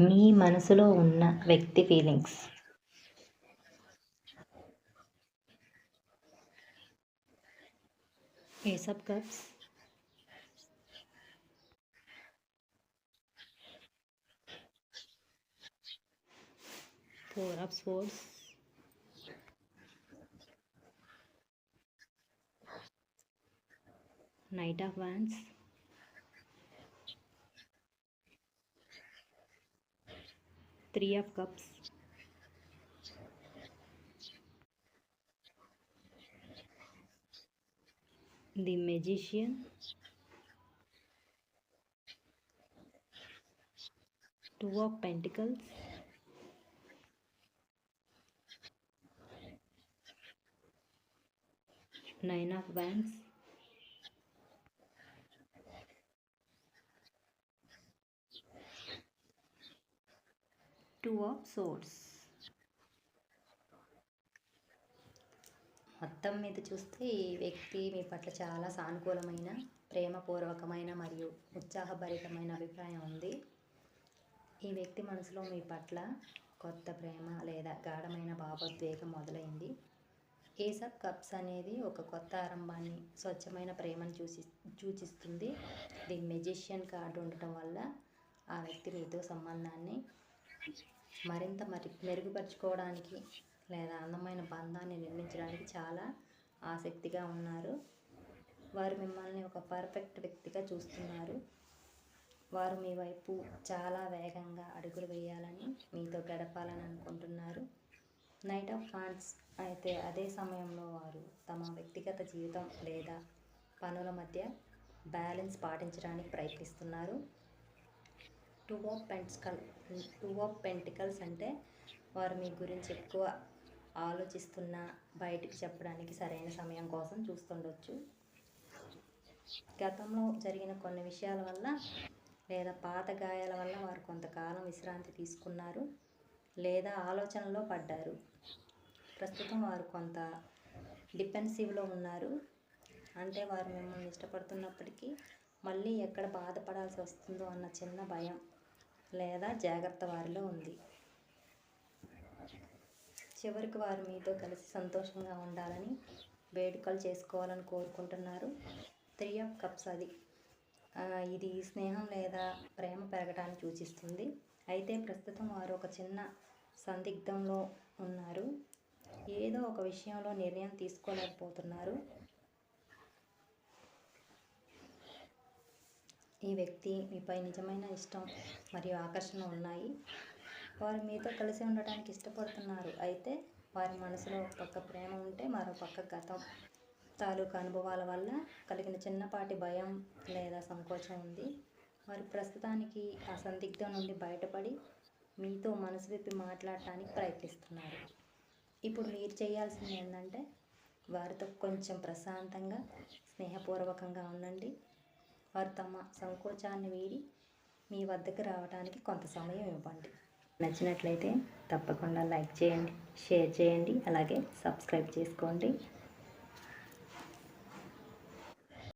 మీ మనసులో ఉన్న వ్యక్తి feelings ace of cups four of swords knight of wands three of cups. The magician. Two of pentacles. Nine of wands. Two of swords మొత్తం మీద చూస్తే ఈ వ్యక్తి మీ పట్ల చాలా సానుకూలమైన ప్రేమపూర్వకమైన మరియు ఉత్సాహభరితమైన అభిప్రాయం ఉంది. ఈ వ్యక్తి మనసులో మీ పట్ల కొత్త ప్రేమ లేదా గాఢమైన భావోద్వేగం మొదలైంది. ఏస్ ఆఫ్ కప్స్ అనేది ఒక కొత్త ఆరంభాన్ని స్వచ్ఛమైన ప్రేమను చూసి సూచిస్తుంది. ది మెజిషియన్ కార్డు ఉండటం వల్ల ఆ వ్యక్తి మీతో సంబంధాన్ని మరింత మరి మెరుగుపరుచుకోవడానికి లేదా అందమైన బంధాన్ని నిర్మించడానికి చాలా ఆసక్తిగా ఉన్నారు. వారు మిమ్మల్ని ఒక పర్ఫెక్ట్ వ్యక్తిగా చూస్తున్నారు. వారు మీ వైపు చాలా వేగంగా అడుగులు వేయాలని మీతో గడపాలని అనుకుంటున్నారు. నైట్ ఆఫ్ ఫాన్స్ అయితే అదే సమయంలో వారు తమ వ్యక్తిగత జీవితం లేదా పనుల మధ్య బ్యాలెన్స్ పాటించడానికి ప్రయత్నిస్తున్నారు. Two of pentacle two of pentacles అంటే వారు మీ గురించి ఎక్కువ ఆలోచిస్తున్న బయటికి చెప్పడానికి సరైన సమయం కోసం చూస్తుండొచ్చు. గతంలో జరిగిన కొన్ని విషయాల వల్ల లేదా పాత గాయాల వల్ల వారు కొంతకాలం విశ్రాంతి తీసుకున్నారు లేదా ఆలోచనలో పడ్డారు. ప్రస్తుతం వారు కొంత డిఫెన్సివ్లో ఉన్నారు. అంటే వారు మిమ్మల్ని ఇష్టపడుతున్నప్పటికీ మళ్ళీ ఎక్కడ బాధపడాల్సి వస్తుందో అన్న చిన్న భయం లేదా జాగ్రత్త వారిలో ఉంది. చివరికి వారు మీతో కలిసి సంతోషంగా ఉండాలని వేడుకలు చేసుకోవాలని కోరుకుంటున్నారు. త్రీ ఆఫ్ కప్స్ అది. ఇది స్నేహం లేదా ప్రేమ పెరగటాన్ని సూచిస్తుంది. అయితే ప్రస్తుతం వారు ఒక చిన్న సందిగ్ధంలో ఉన్నారు. ఏదో ఒక విషయంలో నిర్ణయం తీసుకోలేకపోతున్నారు. ఈ వ్యక్తి మీపై నిజమైన ఇష్టం మరియు ఆకర్షణ ఉన్నాయి. వారు మీతో కలిసి ఉండటానికి ఇష్టపడుతున్నారు. అయితే వారి మనసులో ఒక పక్క ప్రేమ ఉంటే మరో పక్క గతం. తాలూకు అనుభవాల వల్ల కలిగిన చిన్నపాటి భయం లేదా సంకోచం ఉంది. వారు ప్రస్తుతానికి ఆ సందిగ్ధం నుండి బయటపడి మీతో మనసు విప్పి మాట్లాడటానికి ప్రయత్నిస్తున్నారు. ఇప్పుడు మీరు చేయాల్సింది ఏంటంటే వారితో కొంచెం ప్రశాంతంగా స్నేహపూర్వకంగా ఉండండి. వారు తమ సంకోచాన్ని వీడి మీ వద్దకు రావడానికి కొంత సమయం ఇవ్వండి. నచ్చినట్లయితే తప్పకుండా లైక్ చేయండి షేర్ చేయండి అలాగే సబ్స్క్రైబ్ చేసుకోండి.